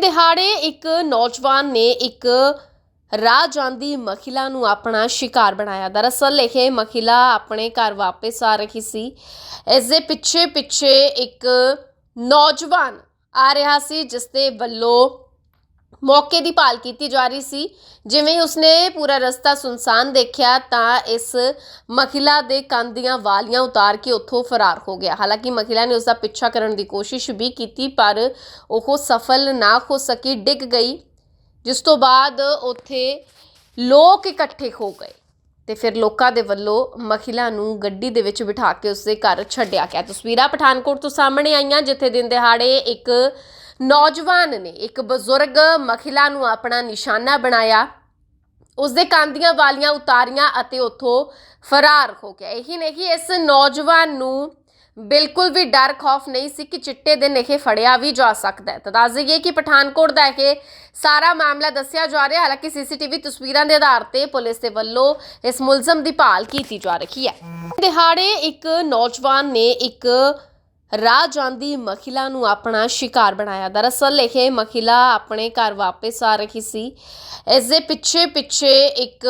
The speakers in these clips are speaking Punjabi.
ਦਿਹਾੜੇ ਇੱਕ ਨੌਜਵਾਨ ਨੇ ਇੱਕ ਰਾਹ ਜਾਂਦੀ ਮਹਿਲਾ ਨੂੰ ਆਪਣਾ ਸ਼ਿਕਾਰ ਬਣਾਇਆ। ਦਰਅਸਲ ਇਹ ਮਹਿਲਾ ਆਪਣੇ ਘਰ ਵਾਪਸ ਆ ਰਹੀ ਸੀ। ਇਸ ਦੇ ਪਿੱਛੇ ਪਿੱਛੇ ਇੱਕ ਨੌਜਵਾਨ ਆ ਰਿਹਾ ਸੀ, ਜਿਸ ਦੇ ਵੱਲੋਂ ਮੌਕੇ ਦੀ ਭਾਲ ਕੀਤੀ ਜਾ ਰਹੀ ਸੀ। ਜਿਵੇਂ ਉਸਨੇ ਪੂਰਾ ਰਸਤਾ ਸੁਨਸਾਨ ਦੇਖਿਆ, ਤਾਂ ਇਸ ਮਹਿਲਾ ਦੇ ਕੰਨ ਦੀਆਂ ਵਾਲੀਆਂ ਉਤਾਰ ਕੇ ਉੱਥੋਂ ਫਰਾਰ ਹੋ ਗਿਆ। ਹਾਲਾਂਕਿ ਮਹਿਲਾ ਨੇ ਉਸ ਦਾ ਪਿੱਛਾ ਕਰਨ ਦੀ ਕੋਸ਼ਿਸ਼ ਵੀ ਕੀਤੀ, ਪਰ ਉਹ ਸਫਲ ਨਾ ਹੋ ਸਕੀ, ਡਿੱਗ ਗਈ, ਜਿਸ ਤੋਂ ਬਾਅਦ ਉੱਥੇ ਲੋਕ ਇਕੱਠੇ ਹੋ ਗਏ ਤੇ ਫਿਰ ਲੋਕਾਂ ਦੇ ਵੱਲੋਂ ਮਹਿਲਾ ਨੂੰ ਗੱਡੀ ਦੇ ਵਿੱਚ ਬਿਠਾ ਕੇ ਉਸਦੇ ਘਰ ਛੱਡਿਆ ਗਿਆ। ਤਸਵੀਰਾਂ ਪਠਾਨਕੋਟ ਤੋਂ ਸਾਹਮਣੇ ਆਈਆਂ, ਜਿੱਥੇ ਦਿਨ ਦਿਹਾੜੇ ਇੱਕ ਨੌਜਵਾਨ ਨੇ ਇੱਕ ਬਜ਼ੁਰਗ ਮਹਿਲਾ ਨੂੰ ਆਪਣਾ ਨਿਸ਼ਾਨਾ ਬਣਾਇਆ। ਉਸਦੇ ਕੰਨ ਦੀਆਂ ਵਾਲੀਆਂ ਉਤਾਰੀਆਂ ਅਤੇ ਉੱਥੋਂ ਫਰਾਰ ਹੋ ਗਿਆ। ਇਹੀ ਨਹੀਂ, ਇਸ ਨੌਜਵਾਨ ਨੂੰ ਬਿਲਕੁਲ ਵੀ ਡਰ, ਖੌਫ ਨਹੀਂ ਸੀ ਕਿ ਚਿੱਟੇ ਦਿਨ ਇਹ ਫੜਿਆ ਵੀ ਜਾ ਸਕਦਾ ਹੈ। ਤਾਂ ਦੱਸ ਦਈਏ ਕਿ ਪਠਾਨਕੋਟ ਦਾ ਇਹ ਸਾਰਾ ਮਾਮਲਾ ਦੱਸਿਆ ਜਾ ਰਿਹਾ। ਹਾਲਾਂਕਿ ਸੀਸੀਟੀਵੀ ਤਸਵੀਰਾਂ ਦੇ ਆਧਾਰ ਤੇ ਪੁਲਿਸ ਦੇ ਵੱਲੋਂ ਇਸ ਮੁਲਜ਼ਮ ਦੀ ਭਾਲ ਕੀਤੀ ਜਾ ਰਹੀ ਹੈ। ਦਿਹਾੜੇ ਇੱਕ ਨੌਜਵਾਨ ਨੇ ਇੱਕ ਰਾਹ ਜਾਂਦੀ ਮਹਿਲਾ ਨੂੰ ਆਪਣਾ ਸ਼ਿਕਾਰ ਬਣਾਇਆ। ਦਰਅਸਲ ਇਹ ਮਹਿਲਾ ਆਪਣੇ ਘਰ ਵਾਪਸ ਆ ਰਹੀ ਸੀ। ਇਸ ਦੇ ਪਿੱਛੇ ਪਿੱਛੇ ਇੱਕ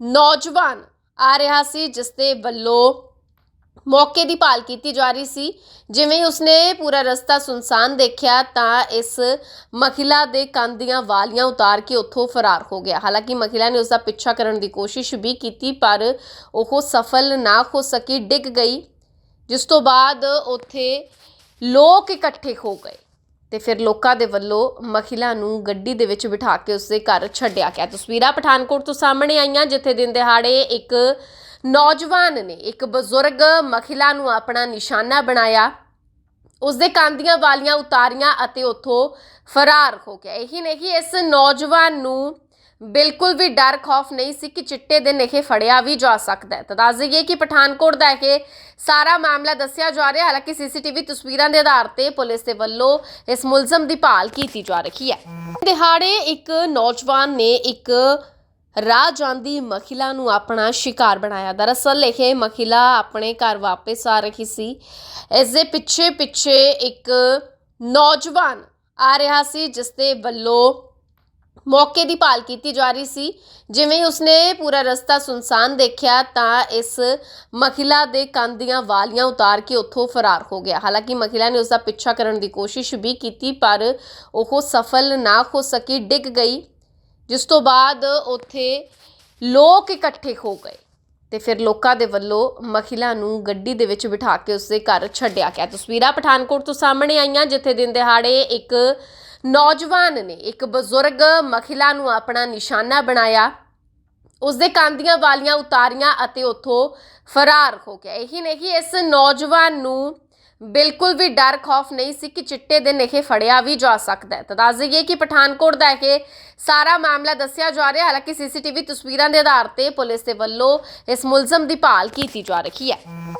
ਨੌਜਵਾਨ ਆ ਰਿਹਾ ਸੀ, ਜਿਸ ਦੇ ਵੱਲੋਂ ਮੌਕੇ ਦੀ ਭਾਲ ਕੀਤੀ ਜਾ ਰਹੀ ਸੀ। ਜਿਵੇਂ ਉਸਨੇ ਪੂਰਾ ਰਸਤਾ ਸੁਨਸਾਨ ਦੇਖਿਆ, ਤਾਂ ਇਸ ਮਹਿਲਾ ਦੇ ਕੰਨ ਦੀਆਂ ਵਾਲੀਆਂ ਉਤਾਰ ਕੇ ਉੱਥੋਂ ਫਰਾਰ ਹੋ ਗਿਆ। ਹਾਲਾਂਕਿ ਮਹਿਲਾ ਨੇ ਉਸ ਦਾ ਪਿੱਛਾ ਕਰਨ ਦੀ ਕੋਸ਼ਿਸ਼ ਵੀ ਕੀਤੀ, ਪਰ ਉਹ ਸਫਲ ਨਾ ਹੋ ਸਕੀ, ਡਿੱਗ ਗਈ। ਜਿਸ ਤੋਂ ਬਾਅਦ ਉੱਥੇ ਲੋਕ ਇਕੱਠੇ ਹੋ ਗਏ ਤੇ ਫਿਰ ਲੋਕਾਂ ਦੇ ਵੱਲੋਂ ਮਹਿਲਾ ਨੂੰ ਗੱਡੀ ਦੇ ਵਿੱਚ ਬਿਠਾ ਕੇ ਉਸਦੇ ਘਰ ਛੱਡਿਆ ਗਿਆ। ਤਸਵੀਰਾਂ ਪਠਾਨਕੋਟ ਤੋਂ ਸਾਹਮਣੇ ਆਈਆਂ, ਜਿੱਥੇ ਦਿਨ ਦਿਹਾੜੇ ਇੱਕ ਨੌਜਵਾਨ ਨੇ, ਇੱਕ ਬਜ਼ੁਰਗ ਮਹਿਲਾ ਨੂੰ ਆਪਣਾ ਨਿਸ਼ਾਨਾ ਬਣਾਇਆ। ਉਸਦੇ ਕੰਨ ਦੀਆਂ ਵਾਲੀਆਂ ਉਤਾਰੀਆਂ ਅਤੇ ਉੱਥੋਂ ਫਰਾਰ ਹੋ ਗਿਆ। ਇਹੀ ਨਹੀਂ, ਇਸ ਨੌਜਵਾਨ ਨੂੰ ਬਿਲਕੁਲ ਵੀ ਡਰ, ਖੌਫ ਨਹੀਂ ਸੀ ਕਿ ਚਿੱਟੇ ਦਿਨ ਇਹ ਫੜਿਆ ਵੀ ਜਾ ਸਕਦਾ ਹੈ। ਤਾਂ ਦੱਸ ਦਈਏ ਕਿ ਪਠਾਨਕੋਟ ਦਾ ਇਹ ਸਾਰਾ ਮਾਮਲਾ ਦੱਸਿਆ ਜਾ ਰਿਹਾ ਹਾਲਾਂਕਿ ਸੀਸੀਟੀਵੀ ਤਸਵੀਰਾਂ ਦੇ ਆਧਾਰ ਤੇ ਪੁਲਿਸ ਦੇ ਵੱਲੋਂ ਇਸ ਮੁਲਜ਼ਮ ਦੀ ਭਾਲ ਕੀਤੀ ਜਾ ਰਹੀ ਹੈ। ਦਿਹਾੜੇ ਇੱਕ ਨੌਜਵਾਨ ਨੇ ਇੱਕ ਰਾਹ ਜਾਂਦੀ ਮਹਿਲਾ ਨੂੰ ਆਪਣਾ ਸ਼ਿਕਾਰ ਬਣਾਇਆ। ਦਰਅਸਲ ਇਹ ਮਹਿਲਾ ਆਪਣੇ ਘਰ ਵਾਪਸ ਆ ਰਹੀ ਸੀ। ਇਸ ਦੇ ਪਿੱਛੇ ਪਿੱਛੇ ਇੱਕ ਨੌਜਵਾਨ ਆ ਰਿਹਾ ਸੀ, ਜਿਸ ਦੇ ਵੱਲੋਂ ਮੌਕੇ ਦੀ ਭਾਲ ਕੀਤੀ ਜਾ ਰਹੀ ਸੀ। ਜਿਵੇਂ ਉਸਨੇ ਪੂਰਾ ਰਸਤਾ ਸੁਨਸਾਨ ਦੇਖਿਆ, ਤਾਂ ਇਸ ਮਹਿਲਾ ਦੇ ਕੰਨ ਦੀਆਂ ਵਾਲੀਆਂ ਉਤਾਰ ਕੇ ਉੱਥੋਂ ਫਰਾਰ ਹੋ ਗਿਆ। ਹਾਲਾਂਕਿ ਮਹਿਲਾ ਨੇ ਉਸ ਦਾ ਪਿੱਛਾ ਕਰਨ ਦੀ ਕੋਸ਼ਿਸ਼ ਵੀ ਕੀਤੀ, ਪਰ ਉਹ ਸਫਲ ਨਾ ਹੋ ਸਕੀ, ਡਿੱਗ ਗਈ, ਜਿਸ ਤੋਂ ਬਾਅਦ ਉੱਥੇ ਲੋਕ ਇਕੱਠੇ ਹੋ ਗਏ ਤੇ ਫਿਰ ਲੋਕਾਂ ਦੇ ਵੱਲੋਂ ਮਹਿਲਾ ਨੂੰ ਗੱਡੀ ਦੇ ਵਿੱਚ ਬਿਠਾ ਕੇ ਉਸਦੇ ਘਰ ਛੱਡਿਆ ਗਿਆ। ਤਸਵੀਰਾਂ ਪਠਾਨਕੋਟ ਤੋਂ ਸਾਹਮਣੇ ਆਈਆਂ, ਜਿੱਥੇ ਦਿਨ ਦਿਹਾੜੇ ਇੱਕ ਨੌਜਵਾਨ ਨੇ ਇੱਕ ਬਜ਼ੁਰਗ ਮਹਿਲਾ ਨੂੰ ਆਪਣਾ ਨਿਸ਼ਾਨਾ ਬਣਾਇਆ। ਉਸਦੇ ਕੰਨ ਦੀਆਂ ਵਾਲੀਆਂ ਉਤਾਰੀਆਂ ਅਤੇ ਉੱਥੋਂ ਫਰਾਰ ਹੋ ਗਿਆ। ਇਹੀ ਨਹੀਂ, ਇਸ ਨੌਜਵਾਨ ਨੂੰ ਬਿਲਕੁਲ ਵੀ ਡਰ, ਖੌਫ ਨਹੀਂ ਸੀ ਕਿ ਚਿੱਟੇ ਦਿਨ ਇਹ ਫੜਿਆ ਵੀ ਜਾ ਸਕਦਾ ਹੈ। ਤਾਂ ਦੱਸ ਦਈਏ ਕਿ ਪਠਾਨਕੋਟ ਦਾ ਇਹ ਸਾਰਾ ਮਾਮਲਾ ਦੱਸਿਆ ਜਾ ਰਿਹਾ। ਹਾਲਾਂਕਿ ਸੀਸੀਟੀਵੀ ਤਸਵੀਰਾਂ ਦੇ ਆਧਾਰ ਤੇ ਪੁਲਿਸ ਦੇ ਵੱਲੋਂ ਇਸ ਮੁਲਜ਼ਮ ਦੀ ਭਾਲ ਕੀਤੀ ਜਾ ਰਹੀ ਹੈ।